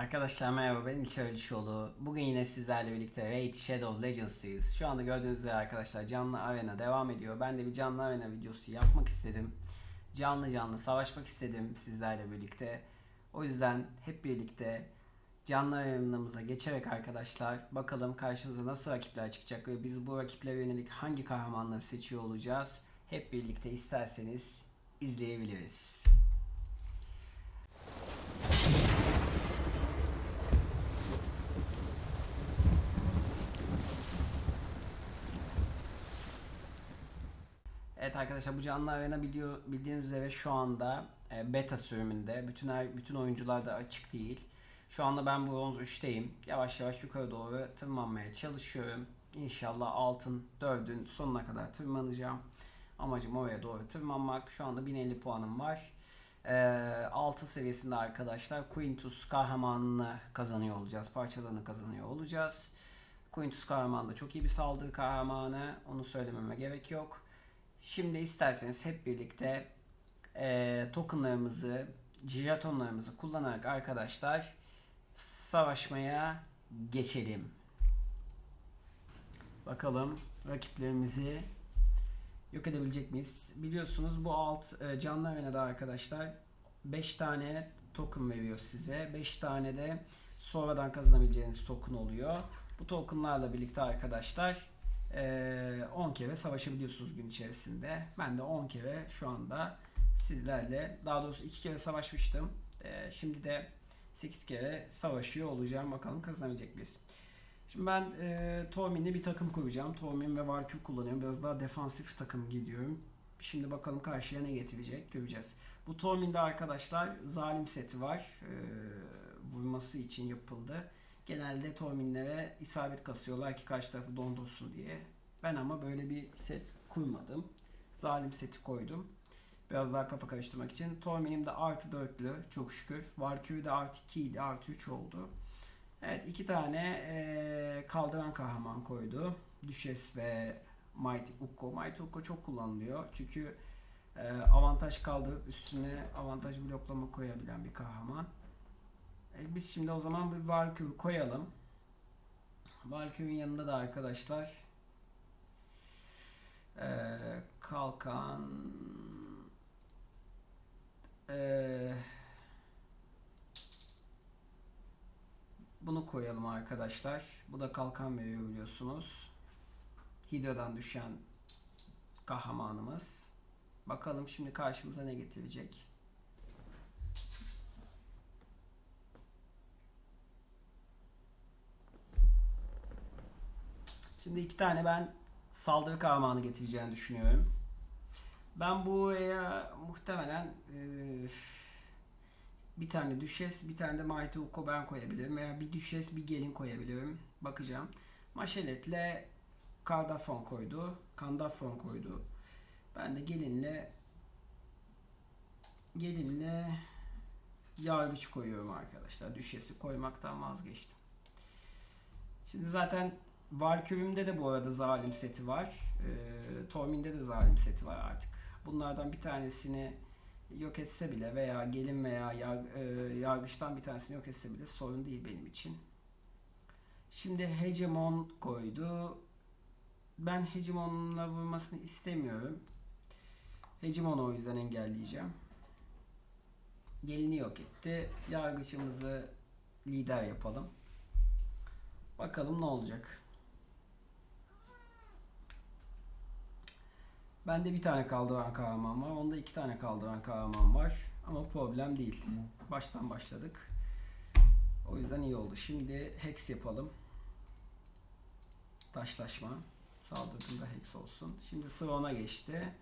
Arkadaşlar merhaba ben İlker Ölüşoğlu. Bugün yine sizlerle birlikte Raid Shadow Legends'tayız. Şu anda gördüğünüz üzere arkadaşlar canlı arena devam ediyor. Ben de bir canlı arena videosu yapmak istedim. Canlı canlı savaşmak istedim sizlerle birlikte. O yüzden hep birlikte canlı arenamıza geçerek arkadaşlar bakalım karşımıza nasıl rakipler çıkacak ve biz bu rakiplere yönelik hangi kahramanları seçiyor olacağız. Hep birlikte isterseniz izleyebiliriz. Evet arkadaşlar bu canlı arena biliyor, bildiğiniz üzere şu anda e, beta sürümünde. Bütün her, bütün oyuncular da açık değil. Şu anda ben bronz 3'teyim. Yavaş yavaş yukarı doğru tırmanmaya çalışıyorum. İnşallah altın 4'ün sonuna kadar tırmanacağım. Amacım oraya doğru tırmanmak. Şu anda 1050 puanım var. E, altın seviyesinde arkadaşlar Quintus kahramanını kazanıyor olacağız. Parçalarını kazanıyor olacağız. Quintus kahraman da çok iyi bir saldırı kahramanı. Onu söylememe gerek yok. Şimdi isterseniz hep birlikte e, tokenlarımızı, jetonlarımızı kullanarak arkadaşlar savaşmaya geçelim. Bakalım rakiplerimizi yok edebilecek miyiz? Biliyorsunuz bu alt e, canlı arenada arkadaşlar 5 tane token veriyor size. 5 tane de sonradan kazanabileceğiniz token oluyor. Bu tokenlarla birlikte arkadaşlar 10 kere savaşabiliyorsunuz gün içerisinde. Ben de 10 kere şu anda sizlerle daha doğrusu 2 kere savaşmıştım. Ee, şimdi de 8 kere savaşıyor olacağım. Bakalım kazanabilecek miyiz? Şimdi ben e, Tormin'le bir takım kuracağım. Tormin ve Valkyrie kullanıyorum. Biraz daha defansif takım gidiyorum. Şimdi bakalım karşıya ne getirecek göreceğiz. Bu Tormin'de arkadaşlar zalim seti var. Ee, vurması için yapıldı. Genelde Torminlere isabet kasıyorlar ki karşı tarafı dondursun diye. Ben ama böyle bir set kurmadım. Zalim seti koydum. Biraz daha kafa karıştırmak için. Tormin'im de artı dörtlü çok şükür. Valkyrie de artı 2 idi artı 3 oldu. Evet iki tane ee, kaldıran kahraman koydu. Düşes ve Mighty Ukko. Mighty Ukko çok kullanılıyor. Çünkü e, avantaj kaldırıp üstüne avantaj bloklama koyabilen bir kahraman. E, biz şimdi o zaman bir Valkyrie koyalım. Valkyrie'nin yanında da arkadaşlar e, kalkan e, bunu koyalım arkadaşlar. Bu da kalkan veriyor biliyorsunuz. Hydra'dan düşen kahramanımız. Bakalım şimdi karşımıza ne getirecek. Şimdi iki tane ben saldırı kahramanı getireceğini düşünüyorum. Ben buraya muhtemelen e, bir tane düşes, bir tane de Mighty Ukko ben koyabilirim. Veya bir düşes, bir gelin koyabilirim. Bakacağım. Maşeletle Kardafon koydu. Kandafon koydu. Ben de gelinle gelinle yargıç koyuyorum arkadaşlar. Düşesi koymaktan vazgeçtim. Şimdi zaten Valkyrie'mde de bu arada zalim seti var. E, Tormin'de de zalim seti var artık. Bunlardan bir tanesini yok etse bile veya gelin veya yar, e, yargıçtan bir tanesini yok etse bile sorun değil benim için. Şimdi Hegemon koydu. Ben Hegemon'la vurmasını istemiyorum. Hegemon'u o yüzden engelleyeceğim. Gelini yok etti. Yargıçımızı lider yapalım. Bakalım ne olacak. Bende bir tane kaldıran kahraman var. Onda iki tane kaldıran kahraman var. Ama problem değil. Baştan başladık. O yüzden iyi oldu. Şimdi hex yapalım. Taşlaşma. Saldırdığında hex olsun. Şimdi sıra ona geçti.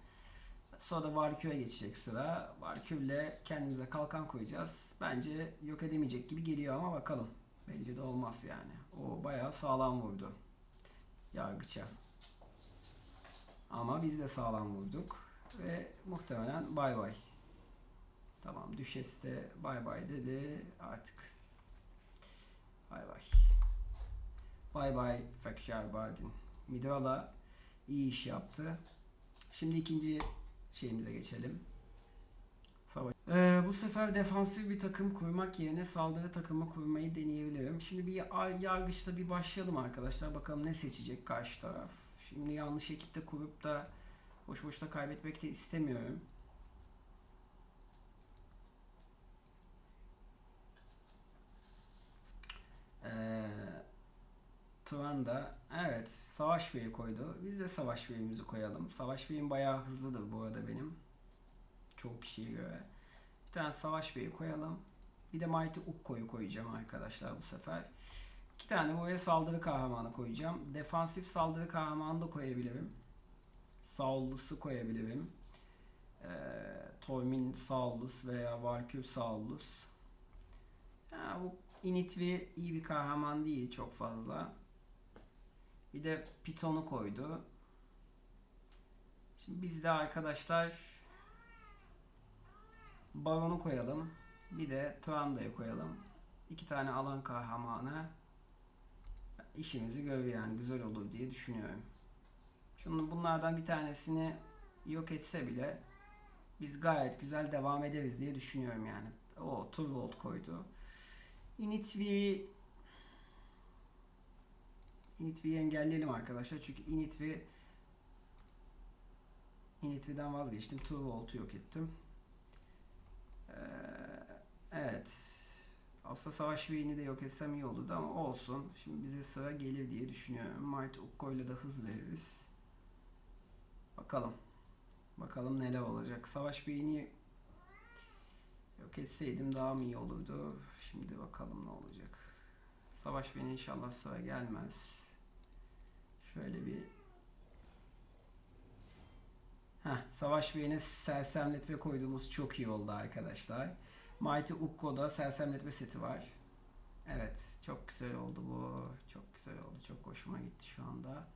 Sonra da Valkyrie'ye geçecek sıra. Valkyrie'le kendimize kalkan koyacağız. Bence yok edemeyecek gibi geliyor ama bakalım. Bence de olmaz yani. O bayağı sağlam vurdu. Yargıça. Ama biz de sağlam vurduk. Ve muhtemelen bay bay. Tamam düşes de bay bay dedi artık. Bay bay. Bay bay Fekşar Bardin. Midrala iyi iş yaptı. Şimdi ikinci şeyimize geçelim. Savaş. Ee, bu sefer defansif bir takım kurmak yerine saldırı takımı kurmayı deneyebilirim. Şimdi bir yargıçta bir başlayalım arkadaşlar. Bakalım ne seçecek karşı taraf. Şimdi yanlış ekipte kurup da boş boşta kaybetmek de istemiyorum. Ee, Turan da evet savaş beyi koydu. Biz de savaş beyimizi koyalım. Savaş beyim bayağı hızlıdır bu arada benim. Çoğu kişiye göre. Bir tane savaş beyi koyalım. Bir de Mighty Ukko'yu koyacağım arkadaşlar bu sefer. İki tane buraya saldırı kahramanı koyacağım. Defansif saldırı kahramanı da koyabilirim. Saulus'u koyabilirim. Ee, Tormin Saulus veya Valkyr Saulus. Ha, bu Initvi iyi bir kahraman değil çok fazla. Bir de Python'u koydu. Şimdi biz de arkadaşlar Baron'u koyalım. Bir de Tranda'yı koyalım. İki tane alan kahramanı işimizi görür yani güzel olur diye düşünüyorum. Şunu bunlardan bir tanesini yok etse bile biz gayet güzel devam ederiz diye düşünüyorum yani. O Turvold koydu. Initvi Initvi'yi engelleyelim arkadaşlar. Çünkü Initvi Initvi'den vazgeçtim. Turvold'u yok ettim. Ee, evet. Aslında savaş beyni de yok etsem iyi olurdu ama olsun. Şimdi bize sıra gelir diye düşünüyorum. Might Ukko ile de hız veririz. Bakalım. Bakalım neler olacak. Savaş beyni yok etseydim daha mı iyi olurdu? Şimdi bakalım ne olacak. Savaş beyni inşallah sıra gelmez. Şöyle bir Heh, Savaş Bey'ine sersemletme koyduğumuz çok iyi oldu arkadaşlar. Mighty Ukko'da sersemletme seti var. Evet, çok güzel oldu bu. Çok güzel oldu. Çok hoşuma gitti şu anda.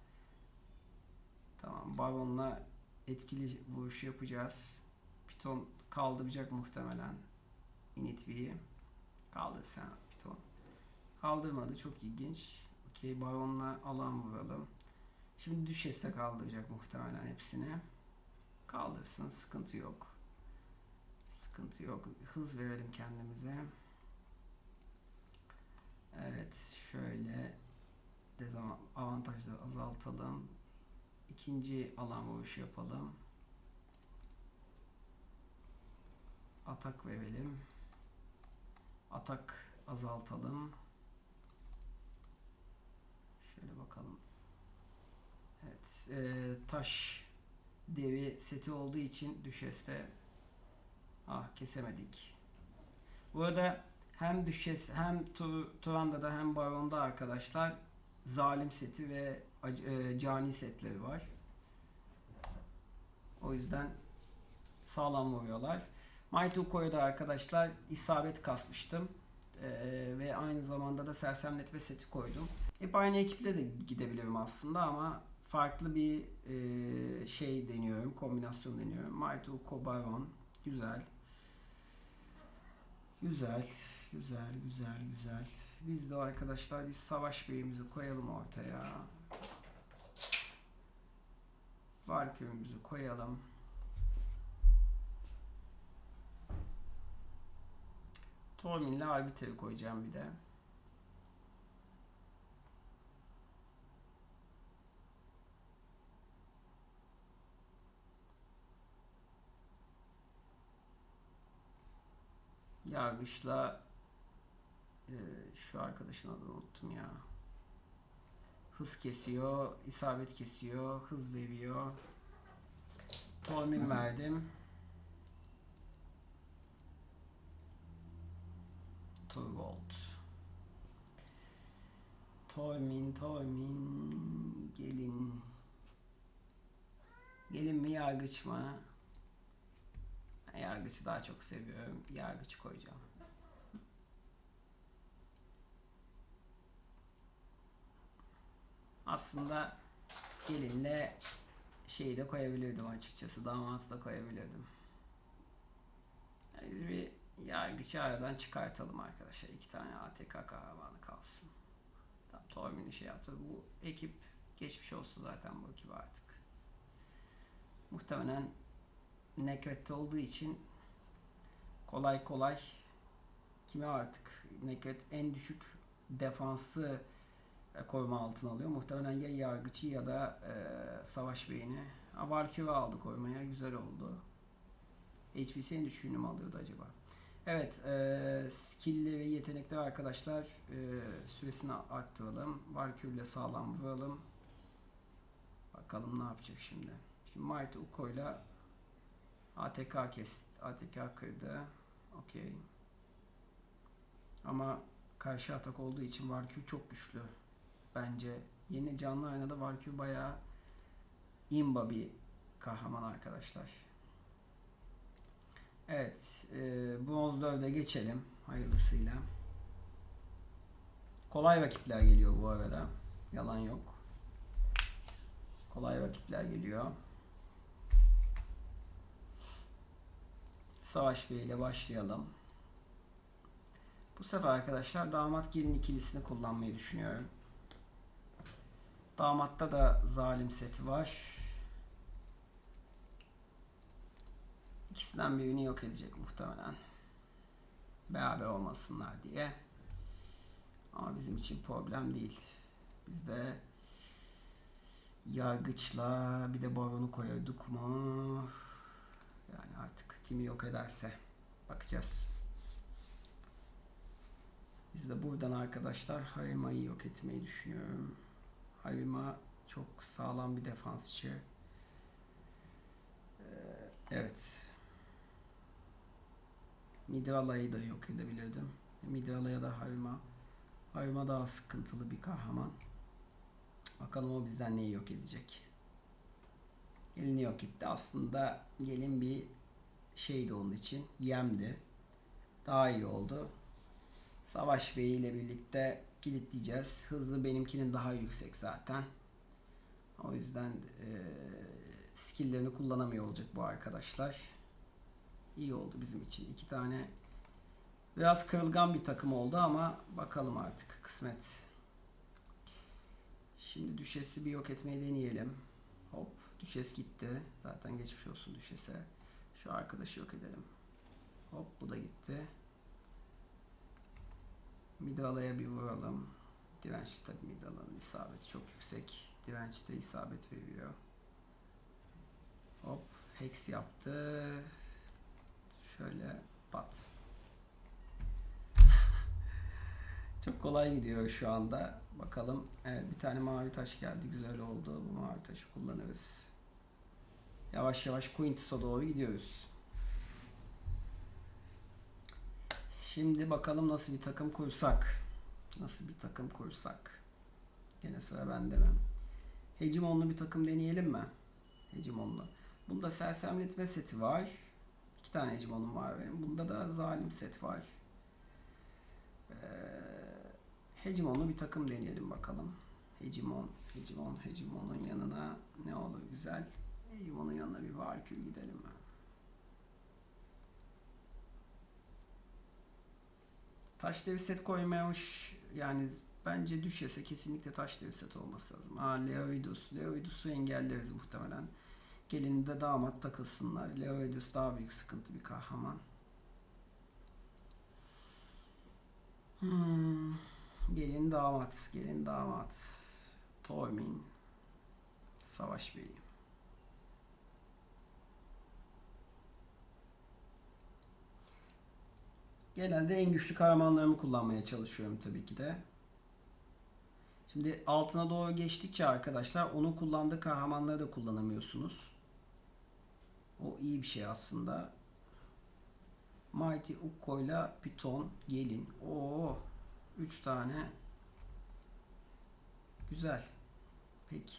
Tamam, Baron'la etkili vuruş yapacağız. Piton kaldıracak muhtemelen. Initvi'yi. Kaldır sen Piton. Kaldırmadı, çok ilginç. Okey, Baron'la alan vuralım. Şimdi Düşes'te kaldıracak muhtemelen hepsini. Kaldırsın, sıkıntı yok. Sıkıntı yok. Hız verelim kendimize. Evet, şöyle dezavantajları azaltalım. İkinci alan vuruşu yapalım. Atak verelim. Atak azaltalım. Şöyle bakalım. Evet, e, taş devi seti olduğu için düşeste ah kesemedik. Bu arada hem düşes hem tu, Turan'da hem Baron'da arkadaşlar zalim seti ve e, cani setleri var. O yüzden sağlam vuruyorlar. Mighty Uko'ya da arkadaşlar isabet kasmıştım. Ee, ve aynı zamanda da sersemletme seti koydum. Hep aynı ekiple de gidebilirim aslında ama farklı bir e, şey deniyorum, kombinasyon deniyorum. Mighty Uko Baron. Güzel. Güzel, güzel, güzel, güzel. Biz de arkadaşlar bir savaş beyimizi koyalım ortaya. Valkyrie'mizi koyalım. Tormin'le Arbiter'i koyacağım bir de. Yargıçla e, şu arkadaşın adını unuttum ya. Hız kesiyor, isabet kesiyor, hız veriyor. Tormin verdim. Turvold. Tormin, Tormin, gelin. Gelin mi yargıç mı? Yargıcı daha çok seviyorum. Yargıç koyacağım. Aslında gelinle şeyi de koyabilirdim açıkçası. Damatı da koyabilirdim. Yani biz bir yargıcı aradan çıkartalım arkadaşlar. İki tane ATK kahramanı kalsın. Tamam Tormin'i şey yaptı. Bu ekip geçmiş olsun zaten bu ekip artık. Muhtemelen Nekret'te olduğu için kolay kolay kime artık Nekret en düşük defansı e, koruma altına alıyor. Muhtemelen ya yargıcı ya da e, savaş beyni. Ha, Valkyrie aldı korumaya. Güzel oldu. HPC en düşüğünü mü alıyordu acaba? Evet. E, skill'li ve yetenekli arkadaşlar e, süresini arttıralım. Valkyrie ile sağlam vuralım. Bakalım ne yapacak şimdi. Şimdi Mighty Uko ile ATK kesti. ATK kırdı. Okey. Ama karşı atak olduğu için Valkyrie çok güçlü. Bence yeni canlı arenada Valkyrie bayağı imba bir kahraman arkadaşlar. Evet. E, bronz 4'e geçelim. Hayırlısıyla. Kolay rakipler geliyor bu arada. Yalan yok. Kolay rakipler geliyor. Savaş Bey ile başlayalım. Bu sefer arkadaşlar damat gelin ikilisini kullanmayı düşünüyorum. Damatta da zalim seti var. İkisinden birini yok edecek muhtemelen. Beraber olmasınlar diye. Ama bizim için problem değil. Bizde yargıçla bir de baronu koyuyorduk mu? Yani artık kimi yok ederse bakacağız. Biz de buradan arkadaşlar Harima'yı yok etmeyi düşünüyorum. Harima çok sağlam bir defansçı. Ee, evet. Midrala'yı da yok edebilirdim. Midrala'ya da Harima. Harima daha sıkıntılı bir kahraman. Bakalım o bizden neyi yok edecek. Gelini yok etti. Aslında gelin bir şeydi onun için. Yemdi. Daha iyi oldu. Savaş Bey ile birlikte kilitleyeceğiz. Hızı benimkinin daha yüksek zaten. O yüzden e, skilllerini kullanamıyor olacak bu arkadaşlar. İyi oldu bizim için. İki tane biraz kırılgan bir takım oldu ama bakalım artık kısmet. Şimdi düşesi bir yok etmeyi deneyelim. Hop düşes gitti. Zaten geçmiş olsun düşese. Şu arkadaşı yok edelim. Hop bu da gitti. Midala'ya bir vuralım. Dirençli tabi Midala'nın isabeti çok yüksek. Dirençte isabet veriyor. Hop Hex yaptı. Şöyle pat. çok kolay gidiyor şu anda. Bakalım. Evet bir tane mavi taş geldi. Güzel oldu. Bu mavi taşı kullanırız. Yavaş yavaş Quintus'a doğru gidiyoruz. Şimdi bakalım nasıl bir takım kursak. Nasıl bir takım kursak. Gene sıra bende mi? Hegemonlu bir takım deneyelim mi? Hegemonlu. Bunda sersemletme seti var. İki tane hegemonum var benim. Bunda da zalim set var. Ee, hegemonlu bir takım deneyelim bakalım. Hegemon, Hegemon, Hegemon'un yanına ne olur güzel. Hegemon'un yanına bir Valkyrie gidelim mi? Taş devi set koymamış yani bence düşese kesinlikle taş devi set olması lazım. Aa Leoidus. Leoidus'u engelleriz muhtemelen. Gelin de damat takılsınlar. Leoidus daha büyük sıkıntı bir kahraman. Hmm. Gelin damat. Gelin damat. Tormin. Savaş Bey'i. Genelde en güçlü kahramanlarımı kullanmaya çalışıyorum tabii ki de. Şimdi altına doğru geçtikçe arkadaşlar onun kullandığı kahramanları da kullanamıyorsunuz. O iyi bir şey aslında. Mighty Ukko ile Python gelin. Oo, 3 tane. Güzel. Peki.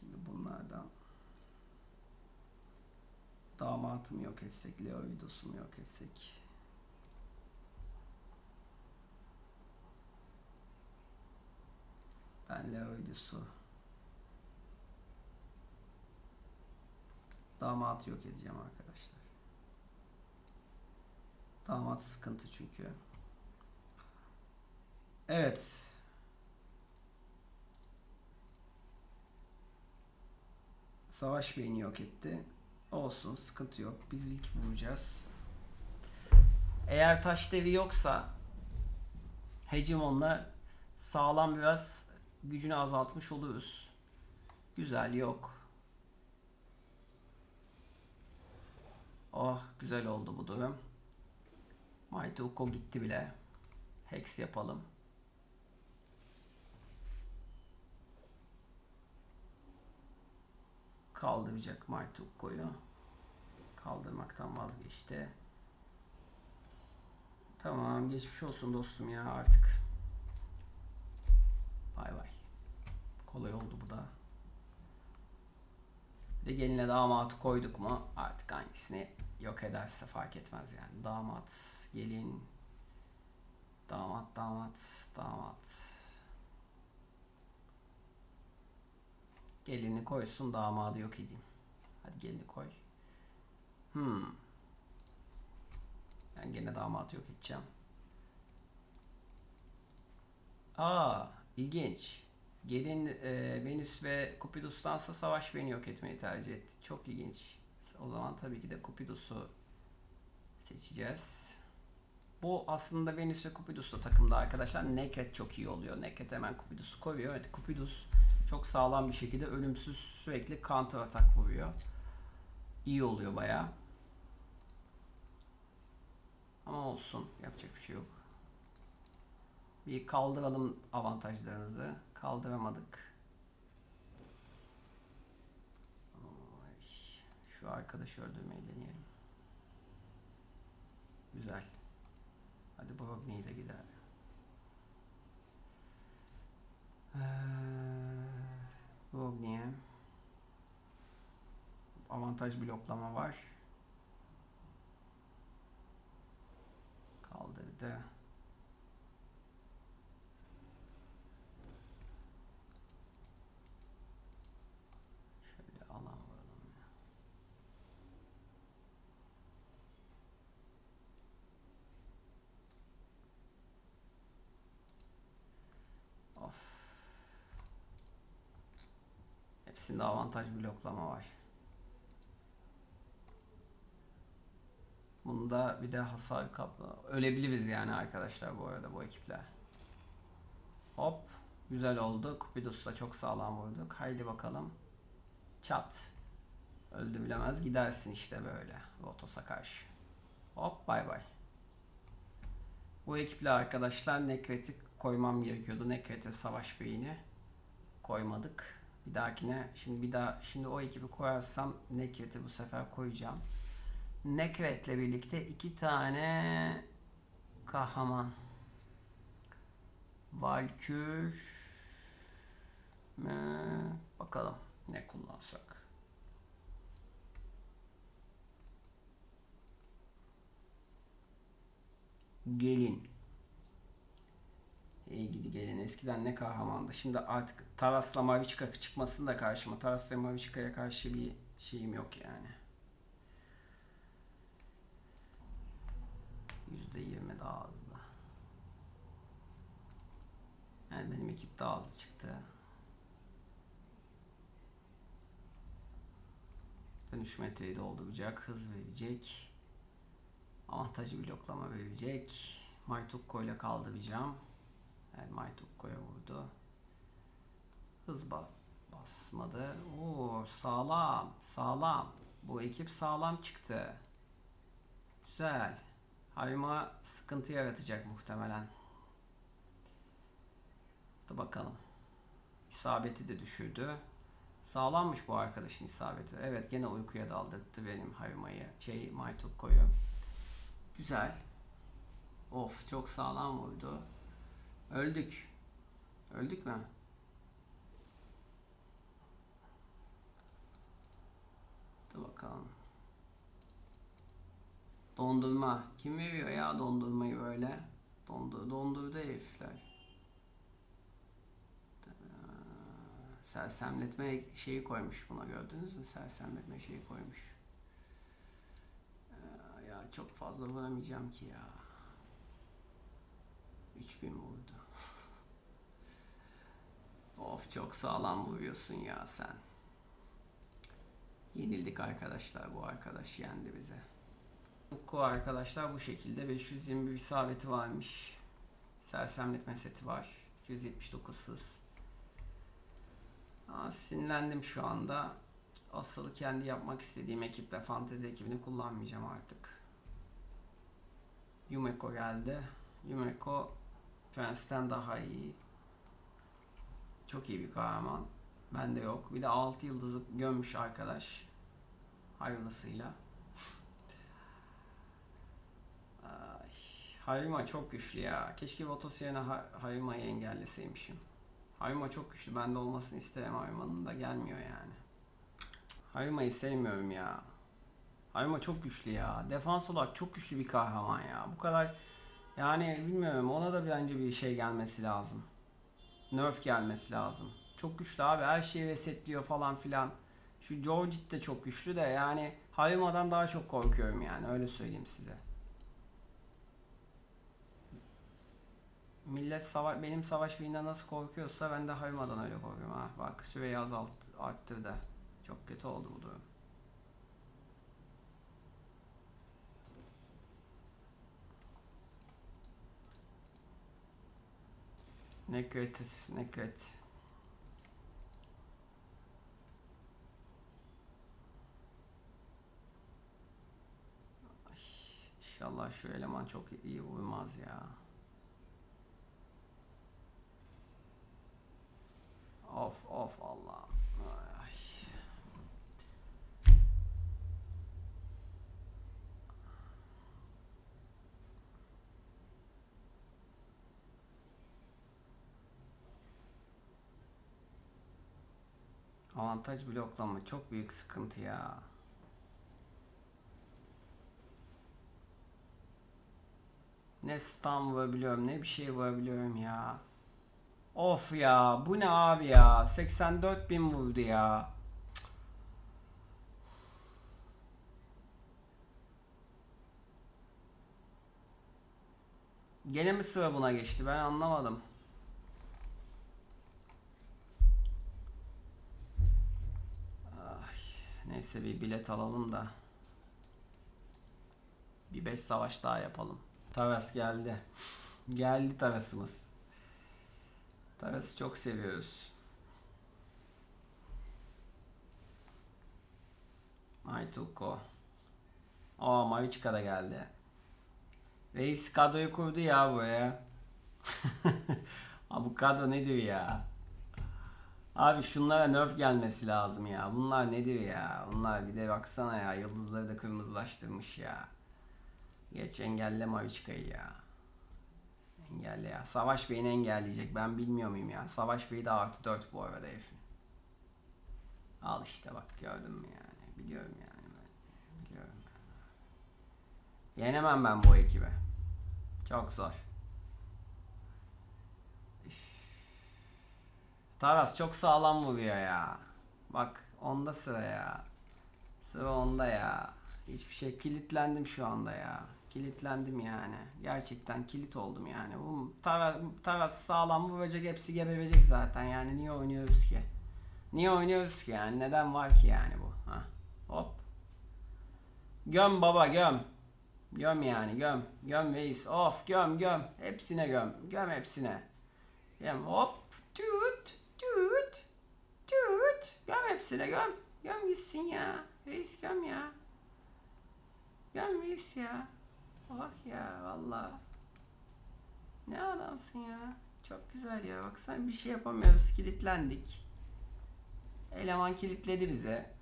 Şimdi bunlardan damatımı yok etsek, Leoidos'umu yok etsek. Ben Leoidos'u damatı yok edeceğim arkadaşlar. Damat sıkıntı çünkü. Evet. Savaş beyni yok etti. Olsun sıkıntı yok. Biz ilk vuracağız. Eğer taş devi yoksa Hegemon'la sağlam biraz gücünü azaltmış oluruz. Güzel yok. Oh güzel oldu bu durum. Mighty Ukko gitti bile. Hex yapalım. Kaldıracak Mighty Ukko'yu. Kaldırmaktan vazgeçti. Tamam geçmiş olsun dostum ya artık. Bay bay. Kolay oldu bu da. De geline damatı koyduk mu artık hangisini yok ederse fark etmez yani. Damat, gelin, damat, damat, damat. Gelini koysun damadı yok edeyim. Hadi gelini koy. Hmm. Ben gene damatı yok edeceğim. Aa, ilginç. Gelin e, Venüs ve Cupidus'tansa savaş beni yok etmeyi tercih etti. Çok ilginç. O zaman tabii ki de Cupidus'u seçeceğiz. Bu aslında Venüs ve Cupidus'ta takımda arkadaşlar. Nekret çok iyi oluyor. Nekret hemen Cupidus'u koruyor. Evet Cupidus çok sağlam bir şekilde ölümsüz sürekli counter atak vuruyor. İyi oluyor bayağı. Ama olsun. Yapacak bir şey yok. Bir kaldıralım avantajlarınızı. Kaldıramadık. Şu arkadaşı öldürmeyi deneyelim. Güzel. Hadi Brogni ile gider. Ee, Brogni'ye avantaj bloklama var. Kaldırdı. Şöyle alan vuralım ya. Of. Hepsinde avantaj bloklama var. Bunda bir de hasar kaplı. Ölebiliriz yani arkadaşlar bu arada bu ekiple. Hop. Güzel oldu. Kupidus'la çok sağlam vurduk. Haydi bakalım. Çat. Öldü bilemez gidersin işte böyle. Rotos'a karşı. Hop bay bay. Bu ekiple arkadaşlar Nekret'i koymam gerekiyordu. Nekret'e savaş beyni koymadık. Bir dahakine şimdi bir daha şimdi o ekibi koyarsam Nekret'i bu sefer koyacağım. Nekret'le birlikte iki tane kahraman. Valkür mü? Bakalım ne kullansak. Gelin. İyi gidi gelin. Eskiden ne kahramandı. Şimdi artık Taras'la Maviçka çıkmasın da karşıma. Taras'la Maviçka'ya karşı bir şeyim yok yani. %20 daha hızlı. Yani benim ekip daha hızlı çıktı. Dönüş metreyi dolduracak, hız verecek. Avantajı bloklama verecek. Maytukko ile kaldıracağım. Yani Maytukko'ya vurdu. Hız ba basmadı. Oo sağlam, sağlam. Bu ekip sağlam çıktı. Güzel. Hayma sıkıntı yaratacak muhtemelen. Da bakalım. İsabeti de düşürdü. Sağlammış bu arkadaşın isabeti. Evet gene uykuya daldırdı benim Hayma'yı. Şey Maytukko'yu. Güzel. Of çok sağlam vurdu. Öldük. Öldük mü? Dur bakalım. Dondurma. Kim veriyor ya dondurmayı böyle? Dondu, dondurdu herifler. Sersemletme şeyi koymuş buna gördünüz mü? Sersemletme şeyi koymuş. Ee, ya çok fazla vuramayacağım ki ya. 3000 vurdu. of çok sağlam vuruyorsun ya sen. Yenildik arkadaşlar. Bu arkadaş yendi bize. Bu arkadaşlar bu şekilde 521 isabeti varmış. Sersemletme seti var. 179 hız. Aa, sinirlendim şu anda. Asıl kendi yapmak istediğim ekiple fantezi ekibini kullanmayacağım artık. Yumeko geldi. Yumeko Prens'ten daha iyi. Çok iyi bir kahraman. Bende yok. Bir de 6 yıldızı gömmüş arkadaş. Hayırlısıyla. Ay, Harima çok güçlü ya. Keşke Votos yerine Ha- Harima'yı engelleseymişim. Harima çok güçlü. Bende olmasını isterim Harima'nın da gelmiyor yani. Harima'yı sevmiyorum ya. Harima çok güçlü ya. Defans olarak çok güçlü bir kahraman ya. Bu kadar yani bilmiyorum ona da bence bir şey gelmesi lazım. Nerf gelmesi lazım. Çok güçlü abi her şeyi resetliyor falan filan. Şu Georgit de çok güçlü de yani Harima'dan daha çok korkuyorum yani öyle söyleyeyim size. Millet savaş benim savaş birinden nasıl korkuyorsa ben de Harima'dan öyle korkuyorum ha. Bak süreyi azalt arttırdı. Çok kötü oldu bu durum. Ne kötü, ne kötü. İnşallah şu eleman çok iyi vurmaz ya. Of of Allah. Ay. Avantaj bloklama çok büyük sıkıntı ya. Ne stun vurabiliyorum ne bir şey vurabiliyorum ya. Of ya bu ne abi ya 84 bin vurdu ya. Gene mi sıra buna geçti ben anlamadım. Ay, neyse bir bilet alalım da. Bir 5 savaş daha yapalım. Taras geldi. geldi Taras'ımız. Taras'ı çok seviyoruz. Aytuko. Aa Mavichka da geldi. Reis kadroyu kurdu ya buraya. Abi bu kadro nedir ya? Abi şunlara nerf gelmesi lazım ya. Bunlar nedir ya? Bunlar bir de baksana ya. Yıldızları da kırmızılaştırmış ya. Geç engelle Mavichka'yı ya. Engelle ya. Savaş Bey'ini engelleyecek. Ben bilmiyor muyum ya? Savaş Bey de artı 4 bu arada herifin. Al işte bak gördün mü yani. Biliyorum yani ben. Biliyorum. Yenemem ben bu ekibe. Çok zor. Taras çok sağlam vuruyor ya. Bak onda sıra ya. Sıra onda ya. Hiçbir şey kilitlendim şu anda ya. Kilitlendim yani. Gerçekten kilit oldum yani. Bu Taras, Taras sağlam vuracak hepsi geberecek zaten yani. Niye oynuyoruz ki? Niye oynuyoruz ki yani? Neden var ki yani bu? Ha. Hop. Göm baba göm. Göm yani göm. Göm reis. Of göm göm. Hepsine göm. Göm hepsine. Göm hop. Tüt. Tüt. Tüt. Göm hepsine göm. Göm gitsin ya. Reis göm ya. Göm reis ya. Bak ya valla. Ne adamsın ya. Çok güzel ya. Baksana bir şey yapamıyoruz. Kilitlendik. Eleman kilitledi bize.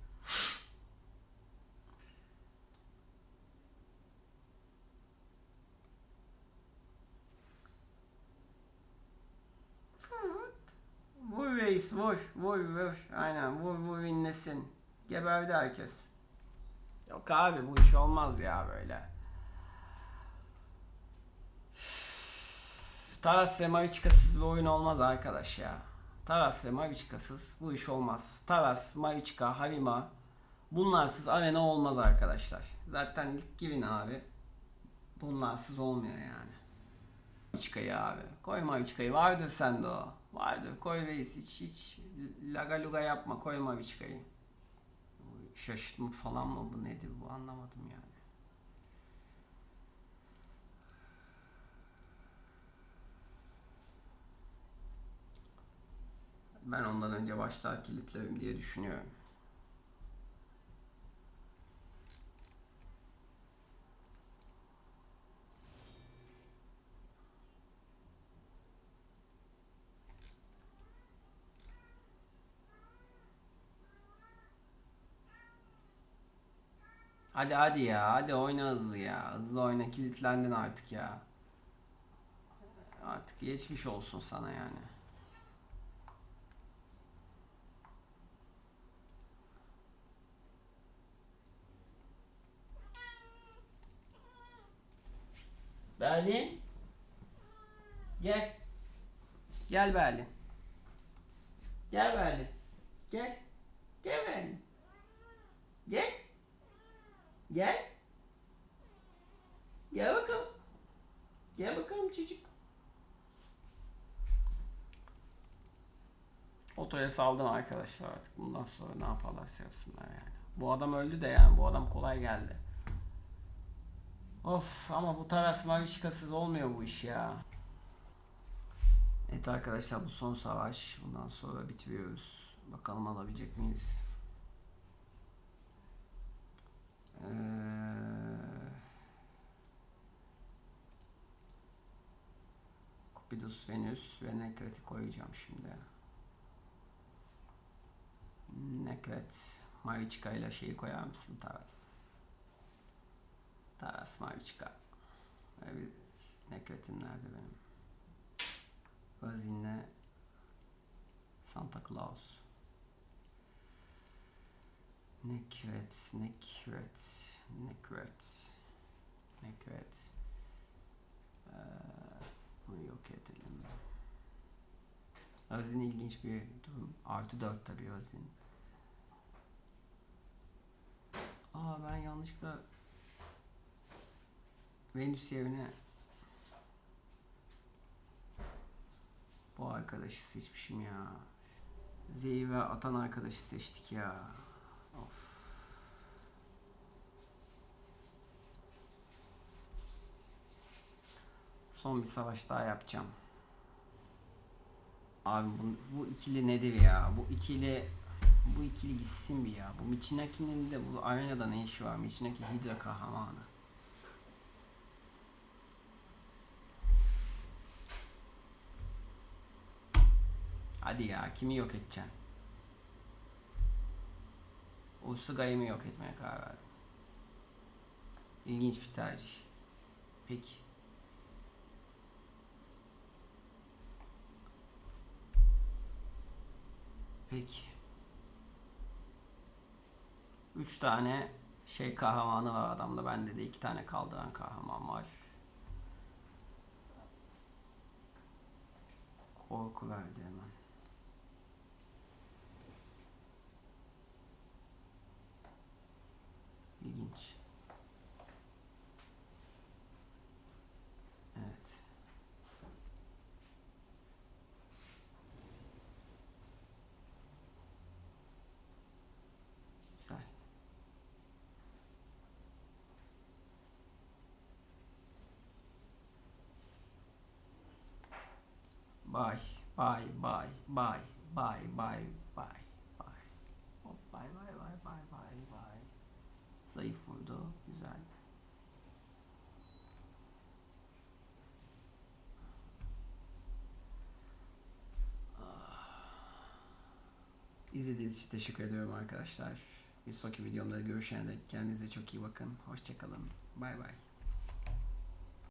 Vur reis vur vur vur. Aynen vur vur inlesin. Geberdi herkes. Yok abi bu iş olmaz ya böyle. Taras ve Mariçka'sız bir oyun olmaz arkadaş ya. Taras ve Mariçka'sız bu iş olmaz. Taras, Mariçka, Harima bunlarsız arena olmaz arkadaşlar. Zaten girin abi. Bunlarsız olmuyor yani. Mariçka'yı abi. Koy Mariçka'yı. Vardır sende o. Vardır. Koy reis. Hiç hiç laga luga yapma. Koy Mariçka'yı. şaşırtma falan mı bu nedir bu anlamadım yani. Ben ondan önce başlar kilitlerim diye düşünüyorum. Hadi hadi ya. Hadi oyna hızlı ya. Hızlı oyna. Kilitlendin artık ya. Artık geçmiş olsun sana yani. Berlin. Gel. Gel Berlin. Gel Berlin. Gel. Gel Berlin. Gel. Gel. Gel bakalım. Gel bakalım çocuk. Otoya saldım arkadaşlar artık. Bundan sonra ne yaparlarsa yapsınlar yani. Bu adam öldü de yani. Bu adam kolay geldi. Of ama bu Taras Marişka'sız olmuyor bu iş ya. Evet arkadaşlar bu son savaş. Bundan sonra bitiriyoruz. Bakalım alabilecek miyiz? Ee, Cupidus Venüs ve Nekret'i koyacağım şimdi. Nekret. Mariçka ile şeyi koyar mısın Taras? Taras Mariçka. Evet, Nekret'im nerede benim? Vazinle Santa Claus. Nekret, Nekret, Nekret, Nekret. Ee, bunu yok edelim. Azin ilginç bir durum. Artı 4 tabii Azin. Aa ben yanlışlıkla Venüs yerine bu arkadaşı seçmişim ya. Z'yi ve atan arkadaşı seçtik ya. Of. Son bir savaş daha yapacağım. Abi bu, bu ikili nedir ya? Bu ikili bu ikili gitsin bir ya. Bu Michinaki'nin de bu arenada ne işi var? Michinaki Hydra kahramanı. Hadi ya kimi yok edeceksin? Ulusugay'ı mı yok etmeye karar verdim? İlginç bir tercih. Peki. Peki. Üç tane şey kahramanı var adamda. Bende de iki tane kaldıran kahraman var. Korku verdi hemen. İlginç. Evet. Güzel. Bye, bye, bye, bye, bye, bye, bye, bye. Hop, bye, bye, bye, bye, bye, bye. Zayıf vurdu. Güzel. Ah. İzlediğiniz için teşekkür ediyorum arkadaşlar. Bir sonraki videomda görüşene dek kendinize çok iyi bakın. Hoşçakalın. Bay bay.